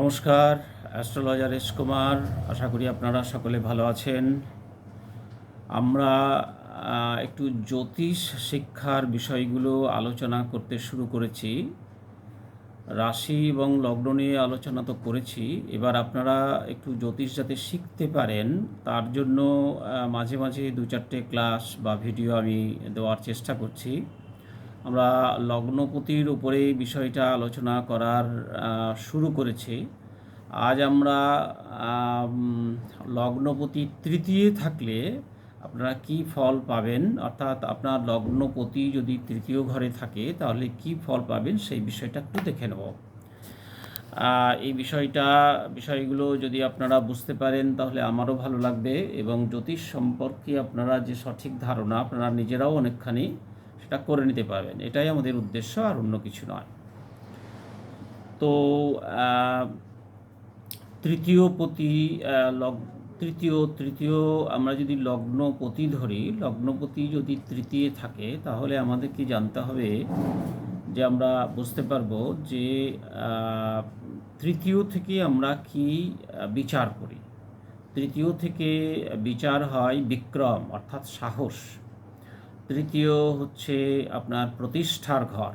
নমস্কার astrologer S Kumar আশা করি আপনারা সকলে ভালো আছেন। আমরা একটু জ্যোতিষ শিক্ষার বিষয়গুলো আলোচনা করতে শুরু করেছি। রাশি এবং লগ্ন নিয়ে আলোচনা তো করেছি। এবার আপনারা একটু জ্যোতিষ যাতে শিখতে পারেন, তার জন্য মাঝে মাঝে দু চারটে ক্লাস বা ভিডিও আমি দেওয়ার চেষ্টা করছি। আমরা লগ্নপতির উপরে বিষয়টা আলোচনা করার শুরু করেছি। আজ আমরা লগ্নপতি তৃতীয় থাকলে আপনারা কি ফল পাবেন? অর্থাৎ আপনার লগ্নপতি যদি তৃতীয় ঘরে থাকে, তাহলে কি ফল পাবেন? সেই বিষয়টা একটু দেখে নেব। এই বিষয়টা, বিষয়গুলো যদি আপনারা বুঝতে পারেন, তাহলে আমারও ভালো লাগবে। এবং জ্যোতিষ সম্পর্কে আপনারা যে সঠিক ধারণা, আপনারা নিজেরাও অনেকখানি সেটা করে নিতে পারবেন। এটাই আমাদের উদ্দেশ্য আর অন্য কিছু নয়। তো তৃতীয় পতি লগ, তৃতীয় তৃতীয় আমরা যদি লগ্নপতি ধরি লগ্নপতি যদি তৃতীয় থাকে, তাহলে আমাদেরকে জানতে হবে যে আমরা বুঝতে পারব যে তৃতীয় থেকে আমরা কি বিচার করি। তৃতীয় থেকে বিচার হয় বিক্রম, অর্থাৎ সাহস। তৃতীয় হচ্ছে আপনার প্রতিষ্ঠার ঘর।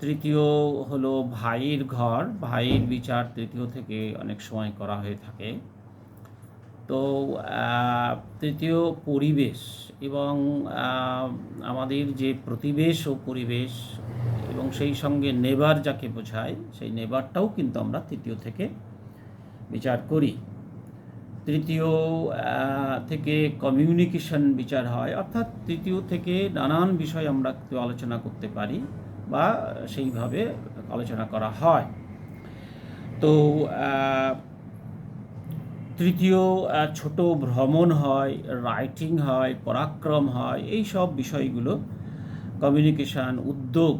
তৃতীয় হলো ভাইয়ের ঘর। ভাইয়ের বিচার তৃতীয় থেকে অনেক সময় করা হয়ে থাকে। তো তৃতীয় পরিবেশ এবং আমাদের যে প্রতিবেশ ও পরিবেশ এবং সেই সঙ্গে নেবার যাকে বোঝায়, সেই নেবারটাও কিন্তু আমরা তৃতীয় থেকে বিচার করি। তৃতীয় থেকে কমিউনিকেশন বিচার হয়, অর্থাৎ তৃতীয় থেকে নানান বিষয় আমরা আলোচনা করতে পারি বা সেইভাবে আলোচনা করা হয়। তো তৃতীয় ছোট ভ্রমণ হয় রাইটিং হয়, পরাক্রম হয়, এই সব বিষয়গুলো কমিউনিকেশান উদ্যোগ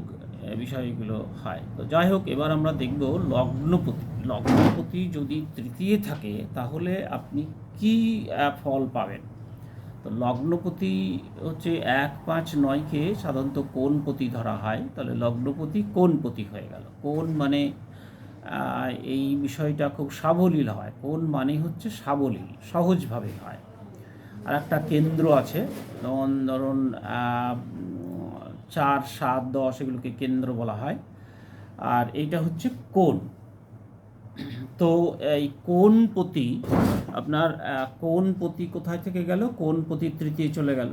বিষয়গুলো হয়। তো যাই হোক, এবার আমরা দেখব লগ্নপতি। লগ্নপতি যদি তৃতীয় থাকে, তাহলে আপনি কি ফল পাবেন? তো লগ্নপতি হচ্ছে এক পাঁচ নয়কে সাধারণত কোন পতি ধরা হয়? তাহলে লগ্নপতি কোনপতি হয়ে গেল? কোন মানে এই বিষয়টা খুব সাবলীল হয়। কোন মানে হচ্ছে সাবলীল, সহজভাবে হয়। আর একটা কেন্দ্র আছে, যেমন ধরুন চার, সাত, দশ, এগুলোকে কেন্দ্র বলা হয়। আর এইটা হচ্ছে কোন তো এই কোন পতি, আপনার কোন পতি কোথায় থেকে গেল? কোন পতি তৃতীয় চলে গেল?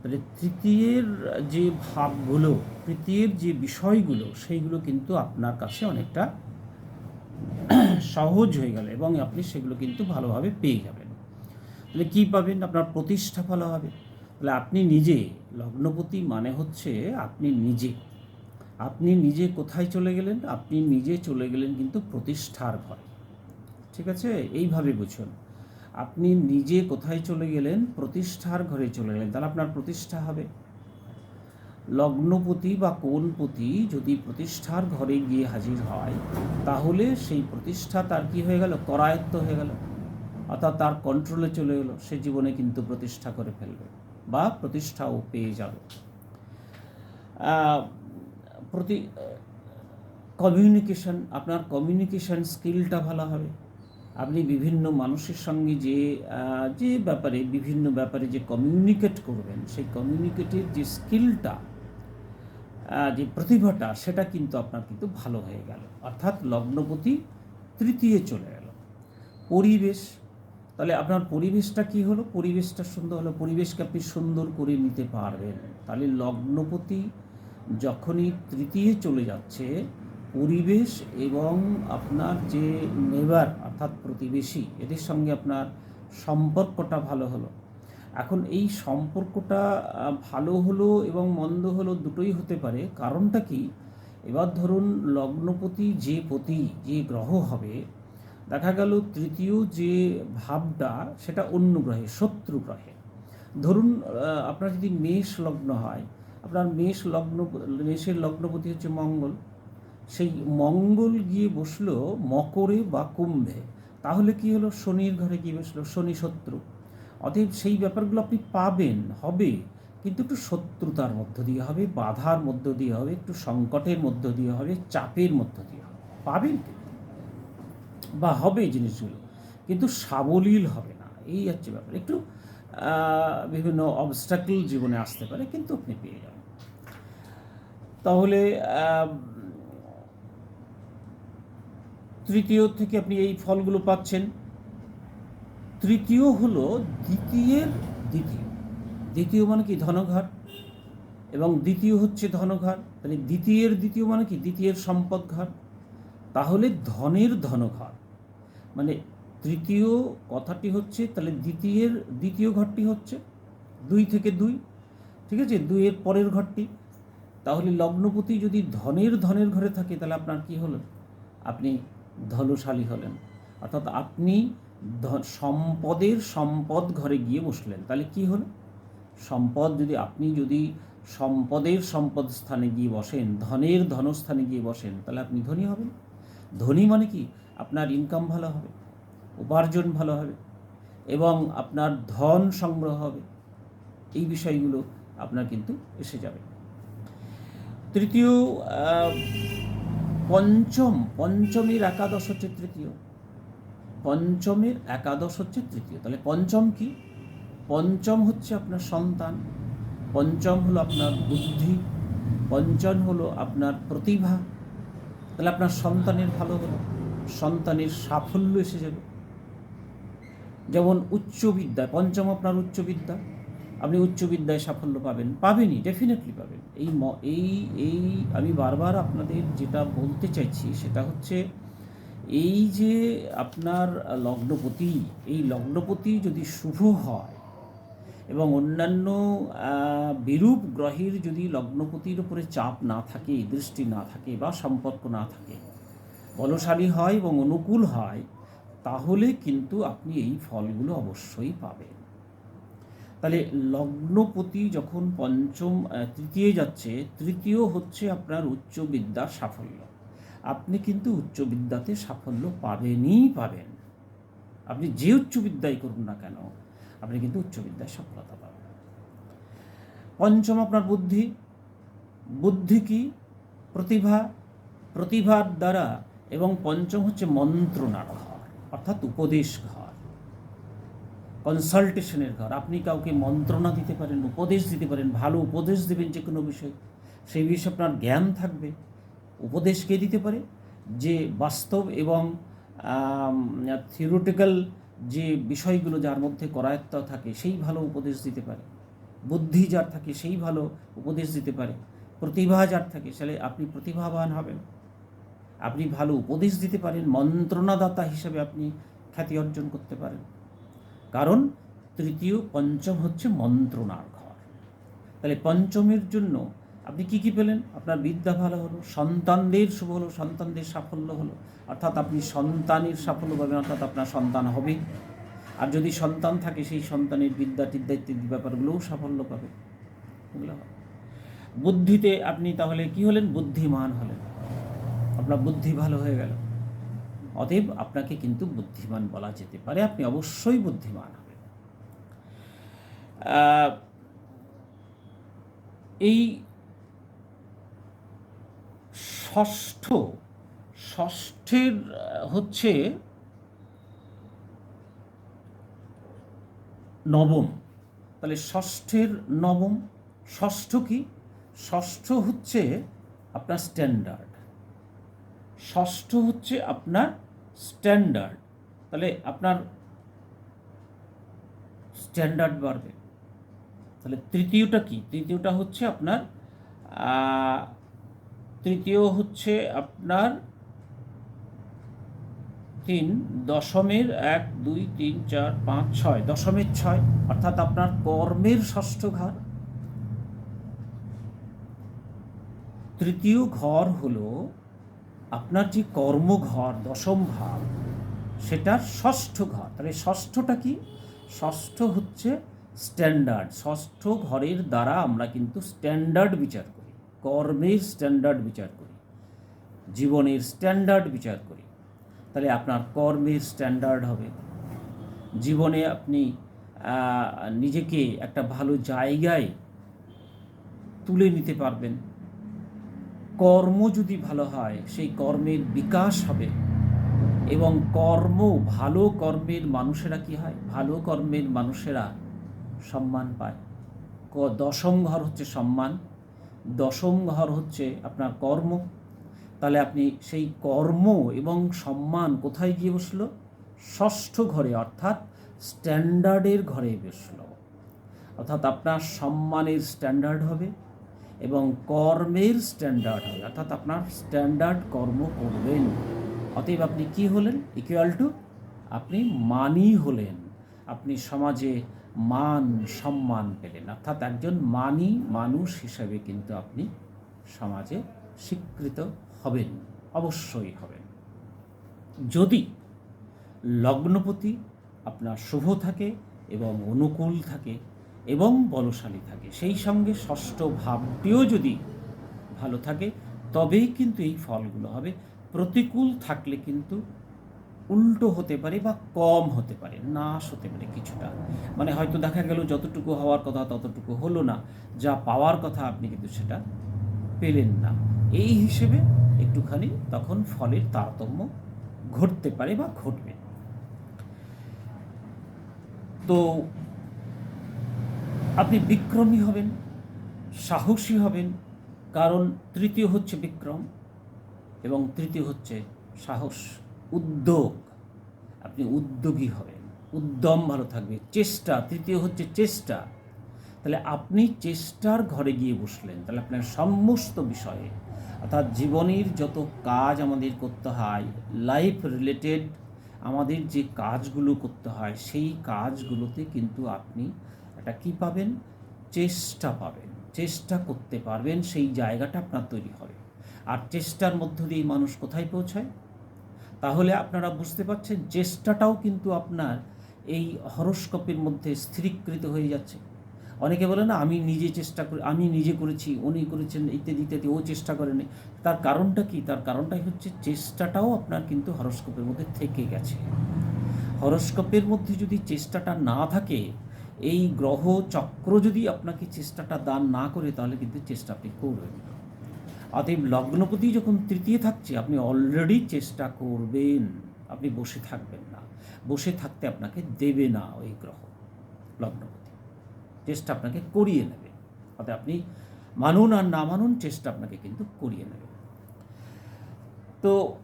তাহলে তৃতীয়ের যে ভাবগুলো, তৃতীয়ের যে বিষয়গুলো, সেইগুলো কিন্তু আপনার কাছে অনেকটা সহজ হয়ে গেল এবং আপনি সেগুলো কিন্তু ভালোভাবে পেয়ে যাবেন। তাহলে কী পাবেন? আপনার প্রতিষ্ঠা ভালো হবে। তাহলে আপনি নিজে, লগ্নপতি মানে হচ্ছে আপনি নিজে। আপনি নিজে কোথায় চলে গেলেন? আপনি নিজে চলে গেলেন কিন্তু প্রতিষ্ঠার ঘরে। ঠিক আছে? এইভাবে বুঝুন। আপনি নিজে কোথায় চলে গেলেন, প্রতিষ্ঠার ঘরে চলে গেলেন, তাহলে আপনার প্রতিষ্ঠা হবে। লগ্নপতি বা কোনপতি যদি প্রতিষ্ঠার ঘরে গিয়ে হাজির হয়, তাহলে সেই প্রতিষ্ঠা তার কি হয়ে গেল? করায়ত্ত হয়ে গেল। অর্থাৎ তার কন্ট্রোলে চলে গেলো সে জীবনে কিন্তু প্রতিষ্ঠা করে ফেলবে বা প্রতিষ্ঠাও পেয়ে যাবে। প্রতি কমিউনিকেশন আপনার কমিউনিকেশন স্কিলটা ভালো হবে। আপনি বিভিন্ন মানুষের সঙ্গে যে যে ব্যাপারে, বিভিন্ন ব্যাপারে যে কমিউনিকেট করবেন, সেই কমিউনিকেটের যে স্কিলটা যে প্রতিভাটা, সেটা কিন্তু আপনার কিন্তু ভালো হয়ে গেল। অর্থাৎ লগ্নপতি তৃতীয় চলে গেল। পরিবেশ, তাহলে আপনার পরিবেশটা কি হলো? পরিবেশটা সুন্দর হলো। পরিবেশকে আপনি সুন্দর করে নিতে পারবেন। তাহলে লগ্নপতি যখনই তৃতীয় চলে যাচ্ছে পরিবেশ এবং আপনার যে নেবার অর্থাৎ প্রতিবেশী, এদের সঙ্গে আপনার সম্পর্কটা ভালো হলো। এখন এই সম্পর্কটা ভালো হলো এবং মন্দ হলো দুটোই হতে পারে। কারণটা কি? এবার ধরুন লগ্নপতি যে পতি, যে গ্রহ হবে, দেখা গেল তৃতীয় যে ভাবটা, সেটা অন্য গ্রহে, শত্রু গ্রহে। ধরুন আপনার যদি মেষ লগ্ন হয়, আপনার মেষ লগ্ন, মেষের লগ্নপতি হচ্ছে মঙ্গল। সেই মঙ্গল গিয়ে বসল মকরে বা কুম্ভে। তাহলে কি হলো? শনির ঘরে গিয়ে বসল, শনি শত্রু। অতএব সেই ব্যাপারগুলো আপনি পাবেন, হবে। কিন্তু একটু শত্রুতার মধ্য দিয়ে হবে, বাধার মধ্য দিয়ে হবে, একটু সংকটের মধ্য দিয়ে হবে, চাপের মধ্য দিয়ে হবে। পাবেন বা হবে জিনিসগুলো। কিন্তু সাবলীল হবে না। এই হচ্ছে ব্যাপার। একটু বিভিন্ন অবস্টাকল জীবনে আসতে পারে, কিন্তু আপনি পেয়ে যাবেন। তাহলে তৃতীয় থেকে আপনি এই ফলগুলো পাচ্ছেন। তৃতীয় হলো দ্বিতীয়ের দ্বিতীয়। দ্বিতীয় মানে কি? ধনঘর এবং দ্বিতীয় হচ্ছে ধনঘর তাহলে দ্বিতীয়ের দ্বিতীয় মানে কি? দ্বিতীয়ের সম্পদ ঘর তাহলে ধনের ধনঘর মানে তৃতীয় কথাটি হচ্ছে, তাহলে দ্বিতীয়ের দ্বিতীয় ঘরটি হচ্ছে দুই থেকে দুই। ঠিক আছে? দুইয়ের পরের ঘরটি তাহলে লগ্নপতি যদি ধনের ধনের ঘরে থাকে, তাহলে আপনার কি হলো? আপনি ধনশালী হলেন। অর্থাৎ আপনি সম্পদের সম্পদ ঘরে গিয়ে বসলেন, তাহলে কি হলো? সম্পদ যদি আপনি যদি সম্পদের সম্পদ স্থানে গিয়ে বসেন, ধনের ধনস্থানে গিয়ে বসেন, তাহলে আপনি ধনী হবেন। ধনী মানে কি? আপনার ইনকাম ভালো হবে, উপার্জন ভালো হবে, এবং আপনার ধন সংগ্রহ হবে। এই বিষয়গুলো আপনার কিন্তু এসে যাবে। তৃতীয় পঞ্চম, পঞ্চমের একাদশ হচ্ছে তৃতীয়। পঞ্চমের একাদশ হচ্ছে তৃতীয়। তাহলে পঞ্চম কি? পঞ্চম হচ্ছে আপনার সন্তান। পঞ্চম হলো আপনার বুদ্ধি। পঞ্চম হলো আপনার প্রতিভা। তাহলে আপনার সন্তানের ভালো হলো। সন্তানের সাফল্য এসে যাবে। যেমন উচ্চ বিদ্যায় পঞ্চম আপনার উচ্চ বিদ্যা আপনি উচ্চ বিদ্যায় সাফল্য পাবেন, পাবেনই ডেফিনেটলি পাবেন। এই এই এই আমি বারবার আপনাদের যেটা বলতে চাইছি সেটা হচ্ছে, এই যে আপনার লগ্নপতি, এই লগ্নপতি যদি শুভ হয় এবং অন্যান্য বিরূপ গ্রহের যদি লগ্নপতির উপরে চাপ না থাকে, দৃষ্টি না থাকে বা সম্পর্ক না থাকে, বলশালী হয় এবং অনুকূল হয়, তাহলে কিন্তু আপনি এই ফলগুলো অবশ্যই পাবেন। তাহলে লগ্নপতি যখন পঞ্চম তৃতীয় যাচ্ছে, তৃতীয় হচ্ছে আপনার উচ্চ বিদ্যার সাফল্য। আপনি কিন্তু উচ্চ বিদ্যাতে সাফল্য পাবেনই পাবেন। আপনি যে উচ্চ বিদ্যাই করুন না কেন, আপনি কিন্তু উচ্চ বিদ্যায় সফলতা পাবেন। পঞ্চম আপনার বুদ্ধি। বুদ্ধি কি? প্রতিভা। প্রতিভার দ্বারা এবং পঞ্চম হচ্ছে মন্ত্রণার ঘর অর্থাৎ উপদেশ ঘর। কনসালটেশনের ঘর। আপনি কাউকে মন্ত্রণা দিতে পারেন, উপদেশ দিতে পারেন, ভালো উপদেশ দেবেন যে কোনো বিষয়ে, সেই বিষয়ে আপনার জ্ঞান থাকবে। উপদেশ কে দিতে পারে? যে বাস্তব এবং থিওরিটিক্যাল যে বিষয়গুলো যার মধ্যে করায়ত্ত থাকে, সেই ভালো উপদেশ দিতে পারে। বুদ্ধি যার থাকে, সেই ভালো উপদেশ দিতে পারে। প্রতিভা যার থাকে, তাহলে আপনি প্রতিভাবান হবেন। আপনি ভালো উপদেশ দিতে পারেন, মন্ত্রণাদাতা হিসেবে আপনি খ্যাতি অর্জন করতে পারেন। কারণ তৃতীয় পঞ্চম হচ্ছে মন্ত্রণার ঘর। তাহলে পঞ্চমের জন্য আপনি কি কি পেলেন? আপনার বিদ্যা ভালো হলো, সন্তানদের শুভ হলো, সন্তানদের সাফল্য হলো, অর্থাৎ আপনি সন্তানের সাফল্য পাবেন, অর্থাৎ আপনার সন্তান হবে। আর যদি সন্তান থাকে, সেই সন্তানের বিদ্যা টিদ্যা ইত্যাদি ব্যাপারগুলোও সাফল্য পাবে। বুদ্ধিতে আপনি তাহলে কি হলেন? বুদ্ধিমান হলেন। আপনার বুদ্ধি ভালো হয়ে গেল। অতএব আপনাকে কিন্তু বুদ্ধিমান বলা যেতে পারে, আপনি অবশ্যই বুদ্ধিমান হবেন। এই ষষ্ঠ, ষষ্ঠের হচ্ছে নবম। তাহলে ষষ্ঠের নবম, ষষ্ঠ কি? ষষ্ঠ হচ্ছে আপনার স্ট্যান্ডার্ড ষষ্ঠ হচ্ছে আপনার স্ট্যান্ডার্ড। তাহলে আপনার স্ট্যান্ডার্ড বাড়বে। তাহলে তৃতীয়টা কি? তৃতীয়টা হচ্ছে আপনার তৃতীয় হচ্ছে আপনার তিন দশমের এক, দুই, তিন, চার, পাঁচ, ছয়। দশমের ছয় অর্থাৎ আপনার কর্মের ষষ্ঠ ঘর। তৃতীয় ঘর হলো আপনার যে কর্মঘর, দশম ভাব সেটার ষষ্ঠ ঘর। তাহলে ষষ্ঠটা কি? ষষ্ঠ হচ্ছে স্ট্যান্ডার্ড ষষ্ঠ ঘরের দ্বারা আমরা কিন্তু স্ট্যান্ডার্ড বিচার করি। কর্মের স্ট্যান্ডার্ড বিচার করি। জীবনের স্ট্যান্ডার্ড বিচার করি। তাহলে আপনার কর্মের স্ট্যান্ডার্ড হবে। জীবনে আপনি নিজেকে একটা ভালো জায়গায় তুলে নিতে পারবেন। কর্ম যদি ভালো হয়, সেই কর্মের বিকাশ হবে। এবং কর্ম, ভালো কর্মের মানুষেরা কি হয়? ভালো কর্মের মানুষেরা সম্মান পায়। দশম ঘর হচ্ছে সম্মান। দশম ঘর হচ্ছে আপনার কর্ম। তাহলে আপনি সেই কর্ম এবং সম্মান কোথায় গিয়ে বসল? ষষ্ঠ ঘরে, অর্থাৎ স্ট্যান্ডার্ডের ঘরে বসল। অর্থাৎ আপনার সম্মানের স্ট্যান্ডার্ড হবে। এবং কর্মের স্ট্যান্ডার্ড হবে। অর্থাৎ আপনার স্ট্যান্ডার্ড কর্ম করবেন। অতএব আপনি কি হলেন? ইকুয়াল টু আপনি মানি হলেন। আপনি সমাজে মান, সম্মান পেলেন। অর্থাৎ একজন মানি মানুষ হিসেবে কিন্তু আপনি সমাজে স্বীকৃত হবেন। অবশ্যই হবেন। যদি লগ্নপতি আপনার শুভ থাকে এবং অনুকূল থাকে এবং বলশালী থাকে। সেই সঙ্গে ষষ্ঠ ভাবটিও যদি ভালো থাকে, তবেই কিন্তু এই ফলগুলো হবে। প্রতিকূল থাকলে কিন্তু উল্টো হতে পারে বা কম হতে পারে, নাশ হতে পারে কিছুটা। মানে হয়তো দেখা গেল যতটুকু হওয়ার কথা ততটুকু হলো না, যা পাওয়ার কথা আপনি কিন্তু সেটা পেলেন না। এই হিসেবে একটুখানি তখন ফলের তারতম্য ঘটতে পারে বা ঘটবে। তো আপনি বিক্রমী হবেন, সাহসী হবেন, কারণ তৃতীয় হচ্ছে বিক্রম এবং তৃতীয় হচ্ছে সাহস, উদ্যোগ। আপনি উদ্যোগী হবেন, উদ্যম ভালো থাকবে, চেষ্টা, তৃতীয় হচ্ছে চেষ্টা। তাহলে আপনি চেষ্টার ঘরে গিয়ে বসলেন, তাহলে আপনার সমস্ত বিষয়ে, অর্থাৎ জীবনের যত কাজ আমাদের করতে হয় লাইফ রিলেটেড আমাদের যে কাজগুলো করতে হয়, সেই কাজগুলোতে কিন্তু আপনি একটা কী পাবেন? চেষ্টা পাবেন। চেষ্টা করতে পারবেন, সেই জায়গাটা আপনার তৈরি হবে। আর চেষ্টার মধ্য দিয়ে মানুষ কোথায় পৌঁছায়? তাহলে আপনারা বুঝতে পারছেন, চেষ্টাটাও কিন্তু আপনার এই হরস্কোপের মধ্যে স্থিরীকৃত হয়ে যাচ্ছে। অনেকে বলে, না, আমি নিজে চেষ্টা করি, আমি নিজে করেছি, উনি করেছেন, ইত্যাদি ইত্যাদি, ও চেষ্টা করেনি। তার কারণটা কি? তার কারণটাই হচ্ছে চেষ্টাটাও আপনার কিন্তু হরস্কোপের মধ্যে থেকে গেছে। হরস্কোপের মধ্যে যদি চেষ্টাটা না থাকে এই গ্রহ চক্র যদি আপনাকে চেষ্টাটা দান না করে, তাহলে কিন্তু চেষ্টা আপনি করবেন না। অতএব লগ্নপতি যখন তৃতীয় থাকছে, আপনি অলরেডি চেষ্টা করবেন, আপনি বসে থাকবেন না। বসে থাকতে আপনাকে দেবে না ওই গ্রহ, লগ্নপতি। চেষ্টা আপনাকে করিয়ে নেবে। অর্থাৎ আপনি মানুন আর না মানুন, চেষ্টা আপনাকে কিন্তু করিয়ে নেবে। তো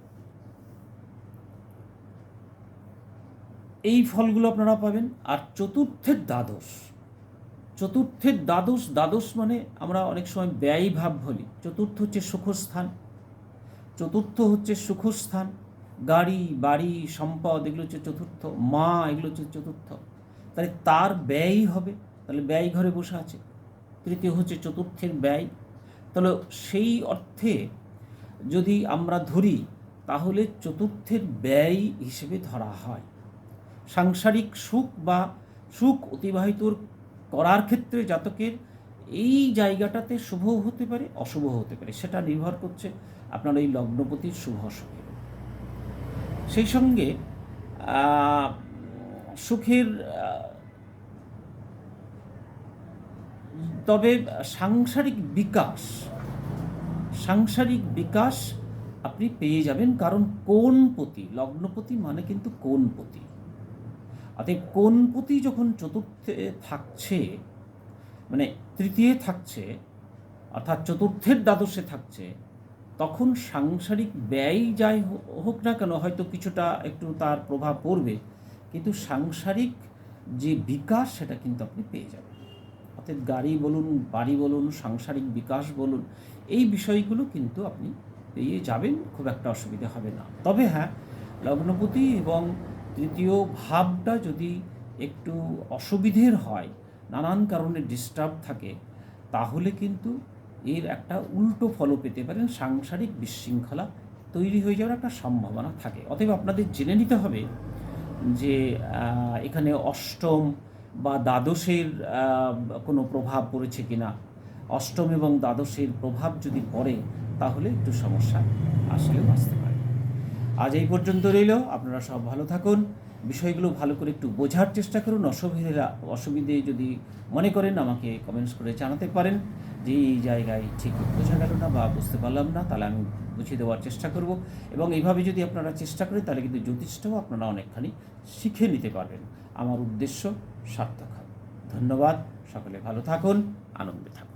এই ফলগুলো আপনারা পাবেন। আর চতুর্থের দ্বাদশ। চতুর্থের দ্বাদশ দ্বাদশ মানে আমরা অনেক সময় ব্যয় ভাব বলি। চতুর্থ হচ্ছে সুখস্থান চতুর্থ হচ্ছে সুখস্থান গাড়ি, বাড়ি, সম্পদ, এগুলো হচ্ছে চতুর্থ। মা, এগুলো হচ্ছে চতুর্থ। তাহলে তার ব্যয় হবে। তাহলে ব্যয় ঘরে বসে আছে। তৃতীয় হচ্ছে চতুর্থের ব্যয়। তাহলে সেই অর্থে যদি আমরা ধরি, তাহলে চতুর্থের ব্যয় হিসেবে ধরা হয়। সাংসারিক সুখ বা সুখ অতিবাহিত করার ক্ষেত্রে জাতকের এই জায়গাটাতে শুভ হতে পারে, অশুভ হতে পারে। সেটা নির্ভর করছে আপনার এই লগ্নপতির শুভ অশুভের সেই সঙ্গে সুখের তবে সাংসারিক বিকাশ সাংসারিক বিকাশ আপনি পেয়ে যাবেন। কারণ কোনপতি লগ্নপতি মানে কিন্তু কোন কোনপতি অতএব কোনপতি যখন চতুর্থে থাকছে মানে তৃতীয় থাকছে, অর্থাৎ চতুর্থের দ্বাদশে থাকছে, তখন সাংসারিক ব্যয় যাই হোক না কেন হয়তো কিছুটা একটু তার প্রভাব পড়বে, কিন্তু সাংসারিক যে বিকাশ সেটা কিন্তু আপনি পেয়ে যাবেন। অর্থাৎ গাড়ি বলুন, বাড়ি বলুন, সাংসারিক বিকাশ বলুন, এই বিষয়গুলো কিন্তু আপনি পেয়ে যাবেন, খুব একটা অসুবিধা হবে না। তবে হ্যাঁ লগ্নপতি এবং তৃতীয় ভাবটা যদি একটু অসুবিধের হয়, নানান কারণে ডিস্টার্ব থাকে, তাহলে কিন্তু এর একটা উল্টো ফলও পেতে পারেন, সাংসারিক বিশৃঙ্খলা তৈরি হয়ে যাওয়ার একটা সম্ভাবনা থাকে। অতএব আপনাদের জেনে নিতে হবে যে এখানে অষ্টম বা দ্বাদশের কোনো প্রভাব পড়েছে কিনা। অষ্টম এবং দ্বাদশের প্রভাব যদি পড়ে, তাহলে একটু সমস্যা আসলেও আসতে পারে। আজ এই পর্যন্ত রইল। আপনারা সব ভালো থাকুন। বিষয়গুলো ভালো করে একটু বোঝার চেষ্টা করুন। অসুবিধা অসুবিধে যদি মনে করেন, আমাকে কমেন্টস করে জানাতে পারেন। যে এই জায়গায় ঠিক বোঝা গেল না বা বুঝতে পারলাম না, তাহলে আমি বুঝিয়ে দেওয়ার চেষ্টা করব। এবং এইভাবে যদি আপনারা চেষ্টা করেন, তাহলে কিন্তু জ্যোতিষটাও আপনারা অনেকখানি শিখে নিতে পারবেন। আমার উদ্দেশ্য সার্থক হবে ধন্যবাদ। সকলে ভালো থাকুন। আনন্দে থাকুন।